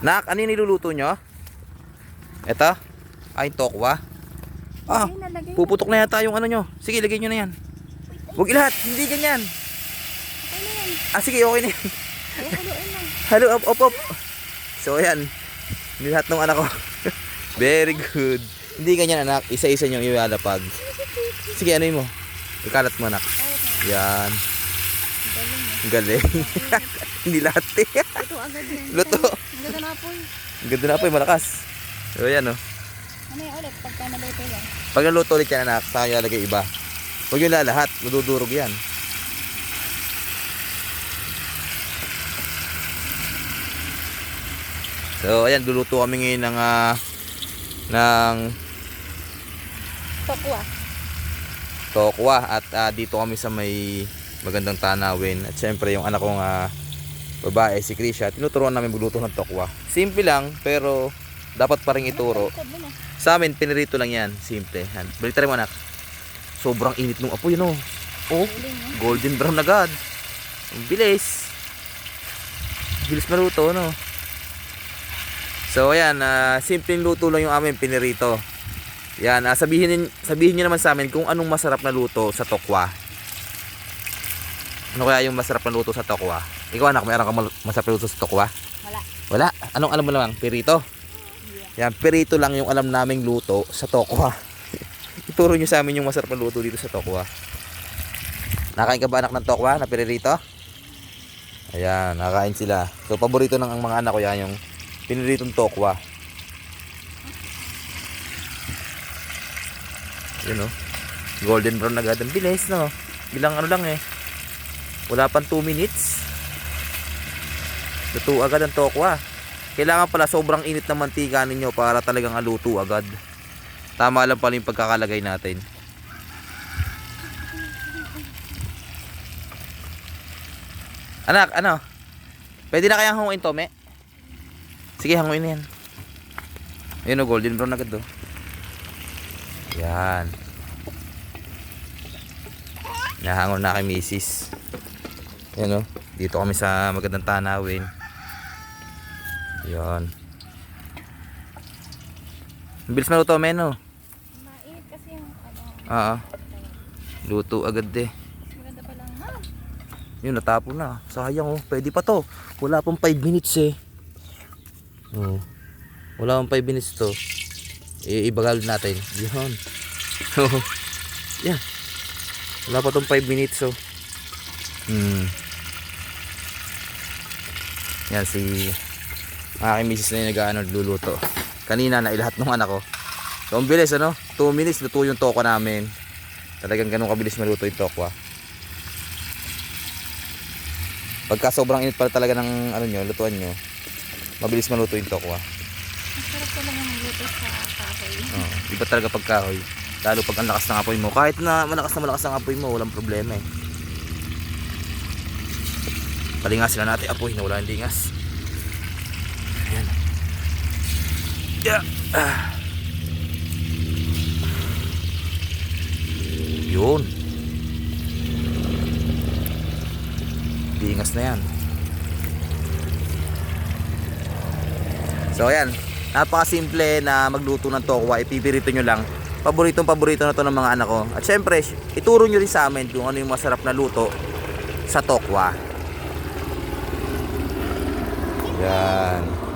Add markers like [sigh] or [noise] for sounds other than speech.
Nak, ano yung niluluto nyo? Ito? Ay, tokwa. Ah, puputok na yata yung ano nyo. Sige, lagay nyo na yan. Huwag ilahat, hindi ganyan. Ano? Ah, sige, okay na yan. Lang. Halo, up, up, up. So, ayan. Nilahat ng anak ko. [laughs] Very good. Hindi ganyan, anak. Isa-isa nyo ilalapag. Sige, ano mo? Ikalat mo, anak. Yan. Galing eh. Galing. [laughs] [laughs] Lahat eh. Ito agad yan. Luto. Ang ganda na po eh. Ang Ganda na po, eh, malakas. So, ayan, oh. Ano yan ulit pagka naluto yan? Pag naluto ulit yan, anak, saka lalagay iba. Huwag yung lalahat. Madudurog yan. So, ayan, luluto kami ngayon ng, ah, ng Tokwa. Tokwa at ah, dito kami sa may magandang tanawin at syempre yung anak kong ah, babae si Krisha tinuturuan namin magluto ng tokwa. Simple lang pero dapat pa rin ituro. Na. sa amin pinirito lang yan. Simple. Yan. Balik tayo anak. Sobrang init nung apoy no oh golden brown agad. Ang bilis. Bilis maluto no so ayan ah, simpleng luto lang yung amin pinirito. Yan ah, sabihin sabihin niyo naman sa amin kung anong masarap na luto sa tokwa. Ano kaya yung masarap na luto sa tokwa ikaw anak mayroon ka luto sa tokwa Wala. wala anong alam mo lang pirito yan pirito lang yung alam naming luto sa tokwa [laughs] ituro niyo sa amin yung masarap na luto dito sa tokwa Nakain ka ba anak ng tokwa na piririto? Ayan, nakain sila. So, paborito ng ang mga anak ko yan, yung piniritong tokwa. Yun oh. Golden brown agad. Ang bilis, no? Bilang ano lang eh. Wala pang 2 minutes. Luto agad ang tokwa. Kailangan pala sobrang init ng mantika ninyo para talagang aluto agad. Tama lang pala yung pagkakalagay natin. Anak, ano? Pwede na kayang hanguin to, me? Sige, hanguin yan. Ayun o, golden brown agad do. Yan. Nahangon na kay misis. Yan o. Dito kami sa magandang tanawin. Ang bilis maluto, men, no? Mainit kasi yung ano. Oo. Luto agad eh. Maganda pa lang. Ha? Yun, natapon na. Sayang oh. Pwede pa to. Wala pang 5 minutes eh. Oh. Wala pang 5 minutes to. I ibagal natin. Yun. [laughs] Oh. Yan. Wala pa tong 5 minutes oh. Hmm. Yan si aking misis na yung nag-ano, luluto. Kanina na ilahat ng anak ko. So, ang bilis ano? 2 minutes luto yung toko namin. Talagang ganun kabilis maluto yung tokwa. Pagka sobrang init pala talaga ng ano nyo, lutuan nyo, mabilis maluto yung tokwa. Masarap talaga magluto sa kahoy. Oh, iba talaga pagkahoy. Lalo pag ang lakas ng apoy mo. Kahit na malakas na malakas ang apoy mo, walang problema eh. Palingasin na natin apoy na wala yung lingas. Ayan. Yeah. Ah. Yun. Lingas na yan. So ayan, napakasimple na magluto ng tokwa, ipipirito nyo lang. Paboritong paborito na to ng mga anak ko. At syempre, ituro nyo rin sa amin kung ano yung masarap na luto sa tokwa. Yan.